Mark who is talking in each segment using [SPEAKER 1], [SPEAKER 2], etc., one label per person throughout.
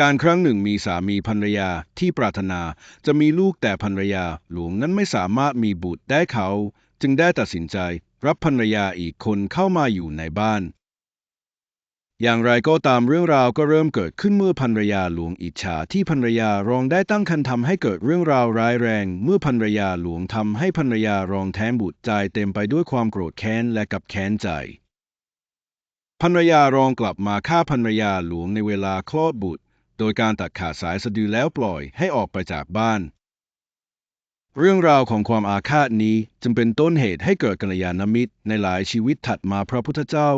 [SPEAKER 1] การครั้งหนึ่งมีสามีภรรยาที่ปรารถนาจะมีลูกแต่ภรรยาหลวงนั้นไม่สามารถมีบุตรได้เขา จึงได้ตัดสินใจรับภรรยาอีกคนเข้ามาอยู่ในบ้าน อย่างไรก็ตามเรื่องราวก็เริ่มเกิดขึ้นเมื่อภรรยาหลวงอิจฉาที่ภรรยารองได้ตั้งครรภ์ทำให้เกิดเรื่องราวร้ายแรง เมื่อภรรยาหลวงทำให้ภรรยารองแท้งบุตรใจเต็มไปด้วยความโกรธแค้นและกับแค้นใจภรรยารองกลับมาฆ่าภรรยาหลวงในเวลาคลอดบุตร โดยการตัดขาดสายสะดือแล้วปล่อยให้ออกไปจากบ้าน เรื่องราวของความอาฆาตนี้จึงเป็นต้นเหตุให้เกิดกัลยาณมิตร ในหลายชีวิตถัดมาพระพุทธเจ้า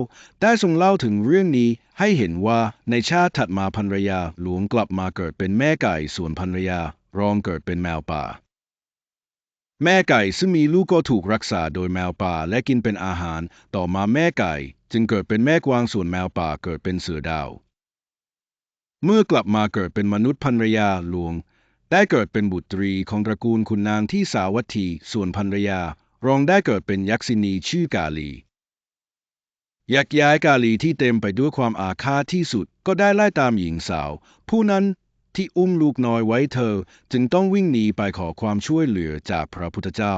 [SPEAKER 1] ได้ทรงเล่าถึงเรื่องนี้ให้เห็นว่าในชาติถัดมาภรรยาหลวงกลับมาเกิดเป็นแม่ไก่ส่วนภรรยารองเกิดเป็นแมวป่า แม่ไก่ซึ่งมีลูกก็ถูกรักษาโดยแมวป่าและกินเป็นอาหาร ต่อมาแม่ไก่ จึงเกิดเป็นแม่กวางส่วนแมวป่าเกิดเป็นเสือดาว เมื่อกลับมาเกิดเป็นมนุษย์ภรรยาหลวง ได้เกิดเป็นบุตรีของตระกูลขุนนางที่สาวัตถี ส่วนภรรยารองได้เกิดเป็นยักษินีชื่อกาลี ยักษ์ย้ายกาลีที่เต็มไปด้วยความอาฆาตที่สุดก็ได้ไล่ตามหญิงสาว ผู้นั้นที่อุ้มลูกน้อยไว้เธอจึงต้องวิ่งหนีไปขอความช่วยเหลือจากพระพุทธเจ้า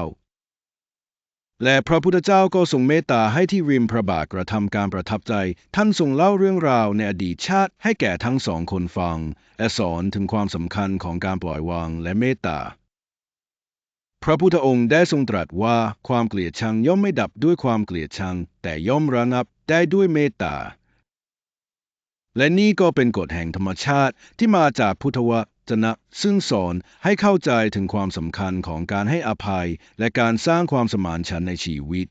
[SPEAKER 1] และพระพุทธเจ้าก็ทรงเมตตาให้ที่ริมพระบาทกระทำการประทับใจ ท่านทรงเล่าเรื่องราวในอดีตชาติให้แก่ทั้งสองคนฟัง และสอนถึงความสำคัญของการปล่อยวางและเมตตา พระพุทธองค์ได้ทรงตรัสว่าความเกลียดชังย่อมไม่ดับด้วยความเกลียดชัง แต่ย่อมระงับได้ด้วยเมตตาและนี่ก็เป็นกฎแห่งธรรมชาติที่มาจากพุทธว จนะ ซึ่งสอนให้เข้าใจถึงความสำคัญของการให้อภัย และการสร้างความสมานฉันท์ในชีวิต